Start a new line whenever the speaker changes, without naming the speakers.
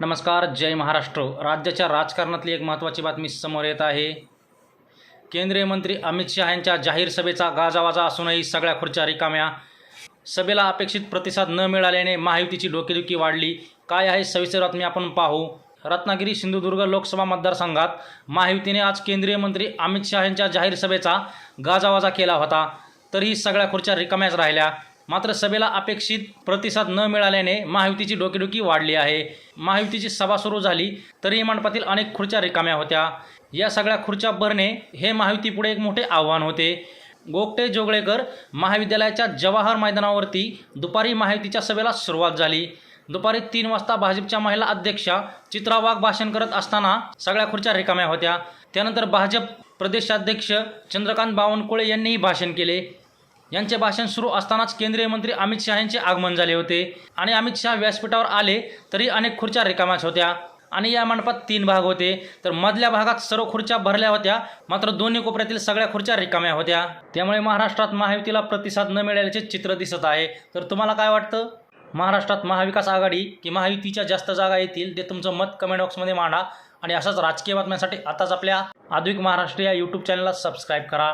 नमस्कार जय महाराष्ट्र. राज्याच्या राजकारणातली एक महत्त्वाची बातमी समोर येत आहे. केंद्रीय मंत्री अमित शहा यांच्या जाहीर सभेचा गाजावाजा असूनही सगळ्या खुर्च्या रिकाम्या. सभेला अपेक्षित प्रतिसाद न मिळाल्याने महायुतीची डोकेदुखी वाढली. काय आहे सविस्तर बातमी आपण पाहू. रत्नागिरी सिंधुदुर्ग लोकसभा मतदारसंघात महायुतीने आज केंद्रीय मंत्री अमित शहा यांच्या जाहीर सभेचा गाजावाजा केला होता. तरीही सगळ्या खुर्च्या रिकाम्याच राहिल्या. मात्र सभेला अपेक्षित प्रतिसाद न मिळाल्याने महायुतीची डोकेडोकी वाढली आहे. महायुतीची सभा सुरू झाली तरीही मंडपातील अनेक खुर्च्या रिकाम्या होत्या. या सगळ्या खुर्च्या भरणे हे महायुतीपुढे एक मोठे आव्हान होते. गोगटे जोगळेकर महाविद्यालयाच्या जवाहर मैदानावरती दुपारी महायुतीच्या सभेला सुरुवात झाली. दुपारी तीन वाजता भाजपच्या महिला अध्यक्षा चित्रा वाघ भाषण करत असताना सगळ्या खुर्च्या रिकाम्या होत्या. त्यानंतर भाजप प्रदेशाध्यक्ष चंद्रकांत बावनकुळे यांनीही भाषण केले. यांचे भाषण सुरू असतानाच केंद्रीय मंत्री अमित शहा यांचे आगमन झाले होते. आणि अमित शहा व्यासपीठावर आले तरी अनेक खुर्च्या रिकाम्याच होत्या. आणि या मंडपात तीन भाग होते. तर मधल्या भागात सर्व खुर्च्या भरल्या होत्या मात्र दोन्ही कोपऱ्यातील सगळ्या खुर्च्या रिकाम्या होत्या. त्यामुळे महाराष्ट्रात महायुतीला प्रतिसाद न मिळाल्याचे चित्र दिसत आहे. तर तुम्हाला काय वाटतं? महाराष्ट्रात महाविकास आघाडी की महायुतीच्या जास्त जागा येतील ते तुमचं मत कमेंट बॉक्समध्ये मांडा. आणि अशाच राजकीय बातम्यांसाठी आताच आपल्या आधुनिक महाराष्ट्र या यूट्यूब चॅनलला सबस्क्राईब करा.